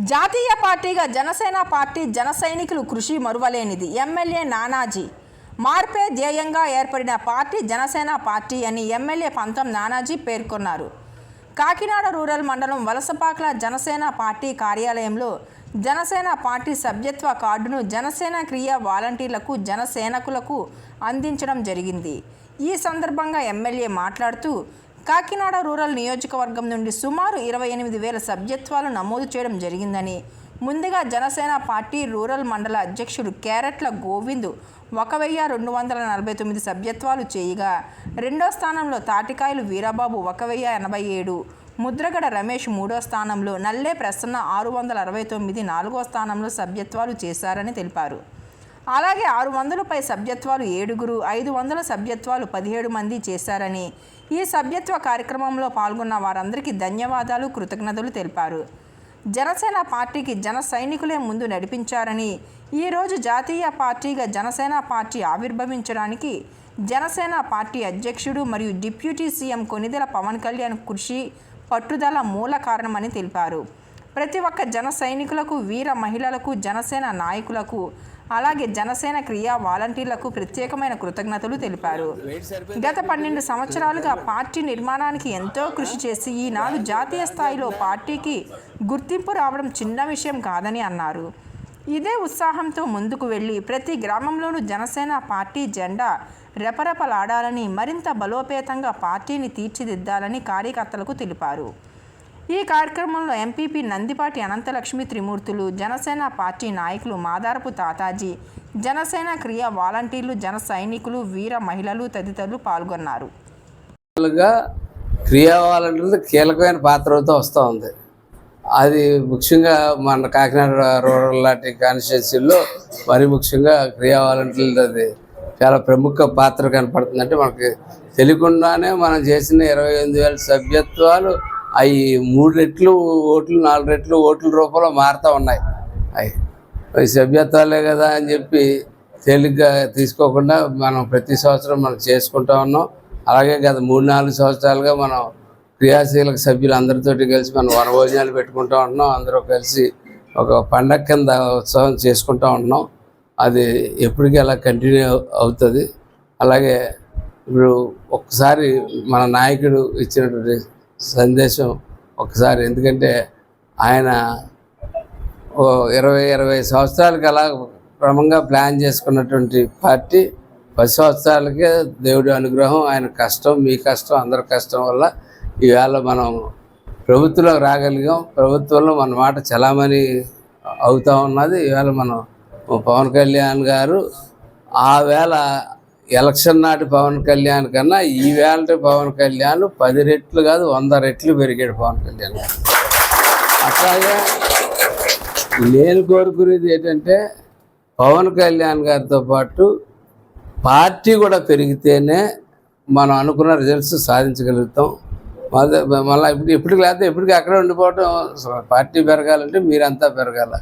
జాతీయ పార్టీగా జనసేన పార్టీ జన సైనికులు కృషి మరువలేనిది. ఎమ్మెల్యే నానాజీ. మార్పే ధ్యేయంగా ఏర్పడిన పార్టీ జనసేన పార్టీ అని ఎమ్మెల్యే పంతం నానాజీ పేర్కొన్నారు. కాకినాడ రూరల్ మండలం వలసపాకల జనసేన పార్టీ కార్యాలయంలో జనసేన పార్టీ సభ్యత్వ కార్డును జనసేన క్రియ వాలంటీర్లకు జనసేనకులకు అందించడం జరిగింది. ఈ సందర్భంగా ఎమ్మెల్యే మాట్లాడుతూ కాకినాడ రూరల్ నియోజకవర్గం నుండి సుమారు ఇరవై ఎనిమిది వేల సభ్యత్వాలు నమోదు చేయడం జరిగిందని. ముందుగా జనసేన పార్టీ రూరల్ మండల అధ్యక్షుడు క్యారెట్ల గోవింద్ ఒక వెయ్యి రెండు వందల నలభై తొమ్మిది సభ్యత్వాలు చేయగా రెండో స్థానంలో తాటికాయలు వీరబాబు ఒక వెయ్యి ఎనభై ఏడు ముద్రగడ రమేష్ మూడో స్థానంలో నల్లే ప్రసన్న ఆరు వందల అరవై తొమ్మిది నాలుగో స్థానంలో సభ్యత్వాలు చేశారని తెలిపారు. అలాగే ఆరు వందలపై సభ్యత్వాలు ఏడుగురు ఐదు వందల సభ్యత్వాలు పదిహేడు మంది చేశారని ఈ సభ్యత్వ కార్యక్రమంలో పాల్గొన్న వారందరికీ ధన్యవాదాలు కృతజ్ఞతలు తెలిపారు. జనసేన పార్టీకి జన సైనికులే ముందు నడిపించారని ఈరోజు జాతీయ పార్టీగా జనసేన పార్టీ ఆవిర్భవించడానికి జనసేన పార్టీ అధ్యక్షుడు మరియు డిప్యూటీ సీఎం కొనిదెల పవన్ కళ్యాణ్ కృషి పట్టుదల మూల కారణమని తెలిపారు. ప్రతి ఒక్క జన సైనికులకు వీర మహిళలకు జనసేన నాయకులకు అలాగే జనసేన క్రియా వాలంటీర్లకు ప్రత్యేకమైన కృతజ్ఞతలు తెలిపారు. గత పన్నెండు సంవత్సరాలుగా పార్టీ నిర్మాణానికి ఎంతో కృషి చేసి ఈనాడు జాతీయ స్థాయిలో పార్టీకి గుర్తింపు రావడం చిన్న విషయం కాదని అన్నారు. ఇదే ఉత్సాహంతో ముందుకు వెళ్ళి ప్రతి గ్రామంలోనూ జనసేన పార్టీ జెండా రెపరెపలాడాలని మరింత బలోపేతంగా పార్టీని తీర్చిదిద్దాలని కార్యకర్తలకు తెలిపారు. ఈ కార్యక్రమంలో ఎంపీపీ నందిపాటి అనంతలక్ష్మి త్రిమూర్తులు జనసేన పార్టీ నాయకులు మాదారపు తాతాజీ జనసేన క్రియ వాలంటీర్లు జన సైనికులు వీర మహిళలు తదితరులు పాల్గొన్నారు. క్రియా వాలంటీర్లు కీలకమైన పాత్రతో వస్తూ ఉంది. అది ముఖ్యంగా మన కాకినాడ రూరల్ లాంటి కాన్స్టిట్యున్సీల్లో మరి ముఖ్యంగా క్రియా వాలంటీర్లు అది చాలా ప్రముఖ పాత్ర కనపడుతుందంటే మనకి తెలియకుండానే మనం చేసిన ఇరవై ఎనిమిది వేల సభ్యత్వాలు అవి మూడు రెట్లు ఓట్లు నాలుగు రెట్లు ఓట్ల రూపంలో మారుతూ ఉన్నాయి. అవి సభ్యత్వాలే కదా అని చెప్పి తేలిగ్గా తీసుకోకుండా మనం ప్రతి సంవత్సరం మనం చేసుకుంటా ఉన్నాం. అలాగే గత మూడు నాలుగు సంవత్సరాలుగా మనం క్రియాశీలక సభ్యులు అందరితోటి కలిసి మనం వనభోజనాలు పెట్టుకుంటూ ఉంటున్నాం అందరూ కలిసి ఒక పండగ కింద ఉత్సవం చేసుకుంటూ ఉంటున్నాం అది ఎప్పటికీ అలా కంటిన్యూ అవుతుంది. అలాగే ఇప్పుడు ఒక్కసారి మన నాయకుడు ఇచ్చినటువంటి సందేశం ఒకసారి. ఎందుకంటే ఆయన ఓ ఇరవై ఇరవై సంవత్సరాలకి అలా క్రమంగా ప్లాన్ చేసుకున్నటువంటి పార్టీ పది సంవత్సరాలకే దేవుడి అనుగ్రహం ఆయన కష్టం మీ కష్టం అందరి కష్టం వల్ల ఈవేళ మనం ప్రభుత్వంలో రాగలిగాం. ప్రభుత్వంలో మన మాట చలామణి అవుతా ఉన్నది. ఈవేళ మనం పవన్ కళ్యాణ్ గారు ఆ వేళ ఎలక్షన్ నాటి పవన్ కళ్యాణ్ కన్నా ఈ పవన్ కళ్యాణ్ పది రెట్లు కాదు వంద రెట్లు పెరిగాడు పవన్ కళ్యాణ్. అట్లాగే నేను కోరుకునేది ఏంటంటే పవన్ కళ్యాణ్ గారితో పాటు పార్టీ కూడా పెరిగితేనే మనం అనుకున్న రిజల్ట్స్ సాధించగలుగుతాం. మళ్ళీ మళ్ళీ ఇప్పుడు ఎప్పటికి లేకపోతే ఎప్పటికీ అక్కడే ఉండిపోవటం పార్టీ పెరగాలంటే మీరంతా పెరగాల.